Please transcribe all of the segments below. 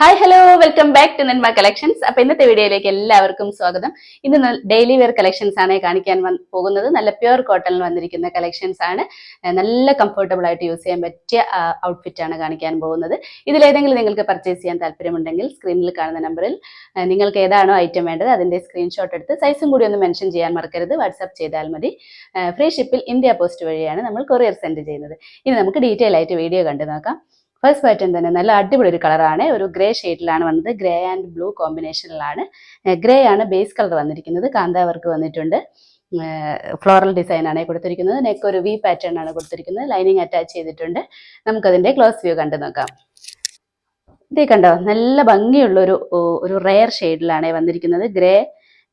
Hi hello welcome back to Nenma collections അപ്പൊ ഇന്നത്തെ വീഡിയോയിലേക്ക് എല്ലാവർക്കും സ്വാഗതം. ഇന്ന് ഡെയിലി വെയർ കളക്ഷൻസ് ആണ് കാണിക്കാൻ പോകുന്നത്. നല്ല പ്യുർ കോട്ടണിൽ വന്നിരിക്കുന്ന കളക്ഷൻസ് ആണ്. നല്ല കംഫർട്ടബിൾ ആയിട്ട് യൂസ് ചെയ്യാൻ പറ്റിയ ഔട്ട്ഫിറ്റ് ആണ് കാണിക്കാൻ പോകുന്നത്. ഇതിലേതെങ്കിലും നിങ്ങൾക്ക് പർച്ചേസ് ചെയ്യാൻ താല്പര്യമുണ്ടെങ്കിൽ സ്ക്രീനിൽ കാണുന്ന നമ്പറിൽ നിങ്ങൾക്ക് ഏതാണോ ഐറ്റം വേണ്ടത് അതിന്റെ സ്ക്രീൻഷോട്ട് എടുത്ത് സൈസും കൂടി ഒന്ന് മെൻഷൻ ചെയ്യാൻ മറക്കരുത്. വാട്സ്ആപ്പ് ചെയ്താൽ മതി. ഫ്രീ ഷിപ്പിൽ ഇന്ത്യ പോസ്റ്റ് വഴിയാണ് നമ്മൾ കൊറിയർ സെൻഡ് ചെയ്യുന്നത്. ഇനി നമുക്ക് ഡീറ്റെയിൽ ആയിട്ട് വീഡിയോ കണ്ടു നോക്കാം. ഫസ്റ്റ് പാറ്റേൺ തന്നെ നല്ല അടിപൊളി ഒരു കളറാണ് ഒരു ഗ്രേ ഷെയ്ഡിലാണ് വന്നത്. ഗ്രേ ആൻഡ് ബ്ലൂ കോമ്പിനേഷനിലാണ് ഗ്രേ ആണ് ബേസ് കളർ വന്നിരിക്കുന്നത്. കാന്താവർക്ക് വന്നിട്ടുണ്ട്. ഫ്ലോറൽ ഡിസൈൻ ആണ് കൊടുത്തിരിക്കുന്നത്. നെക്ക് ഒരു വി പാറ്റേൺ ആണ് കൊടുത്തിരിക്കുന്നത്. ലൈനിങ് അറ്റാച്ച് ചെയ്തിട്ടുണ്ട്. നമുക്കതിന്റെ ക്ലോസ് വ്യൂ കണ്ടു നോക്കാം. ഇതേ കണ്ടോ? നല്ല ഭംഗിയുള്ള ഒരു ഒരു റെയർ ഷെയ്ഡിലാണ് വന്നിരിക്കുന്നത്. ഗ്രേ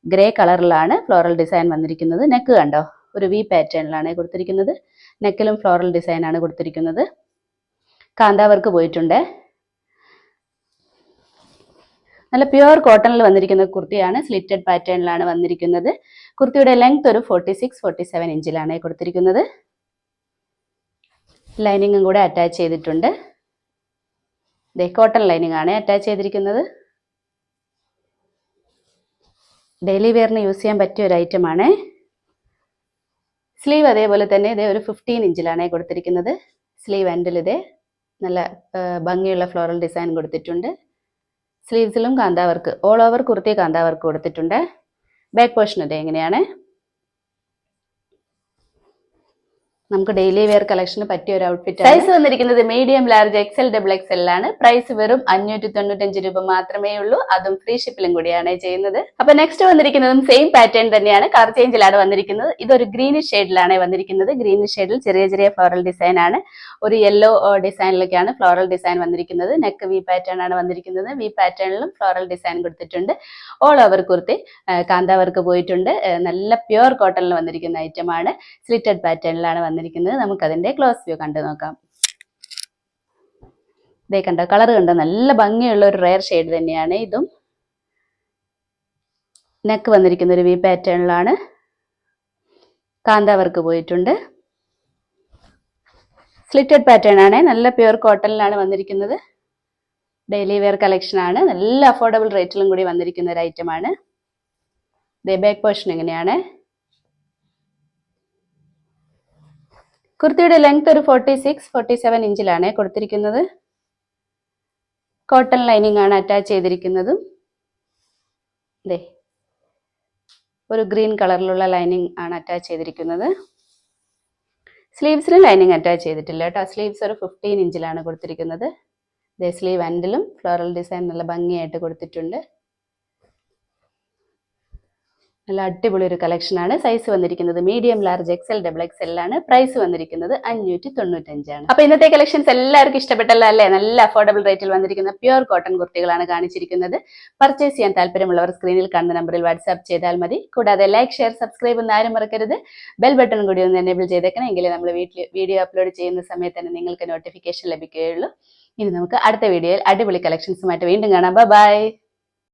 ഗ്രേ കളറിലാണ് ഫ്ലോറൽ ഡിസൈൻ വന്നിരിക്കുന്നത്. നെക്ക് കണ്ടോ? ഒരു വി പാറ്റേണിലാണ് കൊടുത്തിരിക്കുന്നത്. നെക്കിലും ഫ്ലോറൽ ഡിസൈൻ ആണ് കൊടുത്തിരിക്കുന്നത്. കാന്താവർക്ക് പോയിട്ടുണ്ട്. നല്ല പ്യുവർ കോട്ടണിൽ വന്നിരിക്കുന്ന കുർത്തിയാണ് സ്ലിറ്റഡ് പാറ്റേണിലാണ് വന്നിരിക്കുന്നത്. കുർത്തിയുടെ ലെങ്ത് ഒരു ഫോർട്ടി സിക്സ് ഫോർട്ടി സെവൻ ഇഞ്ചിലാണ് കൊടുത്തിരിക്കുന്നത് ലൈനിങ്ങും കൂടെ അറ്റാച്ച് ചെയ്തിട്ടുണ്ട്. ദേ കോട്ടൺ ലൈനിങ് ആണ് അറ്റാച്ച് ചെയ്തിരിക്കുന്നത്. ഡെയിലി വെയറിന് യൂസ് ചെയ്യാൻ പറ്റിയ ഒരു ഐറ്റം ആണ്. സ്ലീവ് അതേപോലെ തന്നെ ഇതേ ഒരു ഫിഫ്റ്റീൻ ഇഞ്ചിലാണ് കൊടുത്തിരിക്കുന്നത്. സ്ലീവ് എൻഡിൽ ഇതേ നല്ല ഭംഗിയുള്ള ഫ്ലോറൽ ഡിസൈൻ കൊടുത്തിട്ടുണ്ട്. സ്ലീവ്സിലും കാന്താവർക്ക് ഓൾ ഓവർ കുർത്തി കാന്താവർക്ക് കൊടുത്തിട്ടുണ്ട്. ബാക്ക് പോർഷൻ ഇത് എങ്ങനെയാണ്? നമുക്ക് ഡെയിലി വെയർ കളക്ഷന് പറ്റിയ ഒരു ഔട്ട്ഫിറ്റ് സൈസ് വന്നിരിക്കുന്നത് medium large XL double XL ആണ്. പ്രൈസ് വെറും അഞ്ഞൂറ്റി തൊണ്ണൂറ്റഞ്ച് രൂപ മാത്രമേ ഉള്ളൂ. അതും ഫ്രീ ഷിപ്പിലും കൂടിയാണ് ചെയ്യുന്നത്. അപ്പൊ നെക്സ്റ്റ് വന്നിരിക്കുന്നതും സെയിം പാറ്റേൺ തന്നെയാണ്. കളർ ചേഞ്ചിലാണ് വന്നിരിക്കുന്നത്. ഇതൊരു ഗ്രീനിഷ് ഷെയ്ഡിലാണ് വന്നിരിക്കുന്നത്. ഗ്രീനിഷ് ഷെയ്ഡിൽ ചെറിയ ചെറിയ ഫ്ലോറൽ ഡിസൈൻ ആണ്. ഒരു യെല്ലോ ഡിസൈനിലൊക്കെയാണ് ഫ്ലോറൽ ഡിസൈൻ വന്നിരിക്കുന്നത്. നെക്ക് വി പാറ്റേൺ ആണ് വന്നിരിക്കുന്നത്. വി പാറ്റേണിലും ഫ്ലോറൽ ഡിസൈൻ കൊടുത്തിട്ടുണ്ട്. ഓൾ ഓവർ കുർത്തി കാന്താവർക്ക് പോയിട്ടുണ്ട്. നല്ല പ്യുവർ കോട്ടണിൽ വന്നിരിക്കുന്ന ഐറ്റമാണ് സ്ലിറ്റഡ് പാറ്റേണിലാണ് വന്നിരിക്കുന്നത്. നമുക്കതിന്റെ ക്ലോസ് വ്യൂ കണ്ടു നോക്കാം. ഇതേ കണ്ടോ കളർ കണ്ടോ? നല്ല ഭംഗിയുള്ള ഒരു റയർ ഷെയ്ഡ് തന്നെയാണ് ഇതും. നെക്ക് വന്നിരിക്കുന്ന ഒരു വി പാറ്റേണിലാണ് കാന്താവർക്ക് പോയിട്ടുണ്ട്. സ്ലിറ്റഡ് പാറ്റേൺ ആണ്. നല്ല പ്യുവർ കോട്ടണിലാണ് വന്നിരിക്കുന്നത്. ഡെയിലി വെയർ കളക്ഷൻ ആണ്. നല്ല അഫോർഡബിൾ റേറ്റിലും കൂടി വന്നിരിക്കുന്ന ഒരു ഐറ്റം ആണ്. ദേ ബാക്ക് പോർഷൻ എങ്ങനെയാണ്? കുർത്തിയുടെ ലെങ്ത് ഒരു ഫോർട്ടി സിക്സ് ഫോർട്ടി സെവൻ ഇഞ്ചിലാണ് കൊടുത്തിരിക്കുന്നത്. കോട്ടൺ ലൈനിങ് ആണ് അറ്റാച്ച് ചെയ്തിരിക്കുന്നതും. ദേ ഒരു ഗ്രീൻ കളറിലുള്ള ലൈനിങ് ആണ് അറ്റാച്ച് ചെയ്തിരിക്കുന്നത്. സ്ലീവ്സിന് ലൈനിങ് അറ്റാച്ച് ചെയ്തിട്ടില്ല കേട്ടോ. സ്ലീവ്സ് ഒരു ഫിഫ്റ്റീൻ ഇഞ്ചിലാണ് കൊടുത്തിരിക്കുന്നത്. ദേ സ്ലീവ് ആൻഡിലും ഫ്ലോറൽ ഡിസൈൻ നല്ല ഭംഗിയായിട്ട് കൊടുത്തിട്ടുണ്ട്. നല്ല അടിപൊളി ഒരു കളക്ഷനാണ് സൈസ് വന്നിരിക്കുന്നത് medium large XL double XL ആണ്. പ്രൈസ് വന്നിരിക്കുന്നത് അഞ്ഞൂറ്റി തൊണ്ണൂറ്റഞ്ചാണ് അപ്പൊ ഇന്നത്തെ കളക്ഷൻസ് എല്ലാവർക്കും ഇഷ്ടപ്പെട്ടല്ല അല്ലേ? നല്ല അഫോർഡബിൾ റേറ്റിൽ വന്നിരിക്കുന്ന പ്യുർ കോട്ടൺ കുർത്തികളാണ് കാണിച്ചിരിക്കുന്നത്. പർച്ചേസ് ചെയ്യാൻ താല്പര്യമുള്ളവർ സ്ക്രീനിൽ കാണുന്ന നമ്പറിൽ വാട്സ്ആപ്പ് ചെയ്താൽ മതി. കൂടാതെ ലൈക്ക് ഷെയർ സബ്സ്ക്രൈബ് ഒന്നും ആരും മറക്കരുത്. ബെൽ ബട്ടൺ കൂടി ഒന്ന് എനേബിൾ ചെയ്തേക്കണം. എങ്കിലേ നമ്മൾ വീട്ടിൽ വീഡിയോ അപ്ലോഡ് ചെയ്യുന്ന സമയത്ത് തന്നെ നിങ്ങൾക്ക് നോട്ടിഫിക്കേഷൻ ലഭിക്കുകയുള്ളൂ. ഇനി നമുക്ക് അടുത്ത വീഡിയോയിൽ അടിപൊളി കളക്ഷൻസുമായിട്ട് വീണ്ടും കാണാം. ബൈ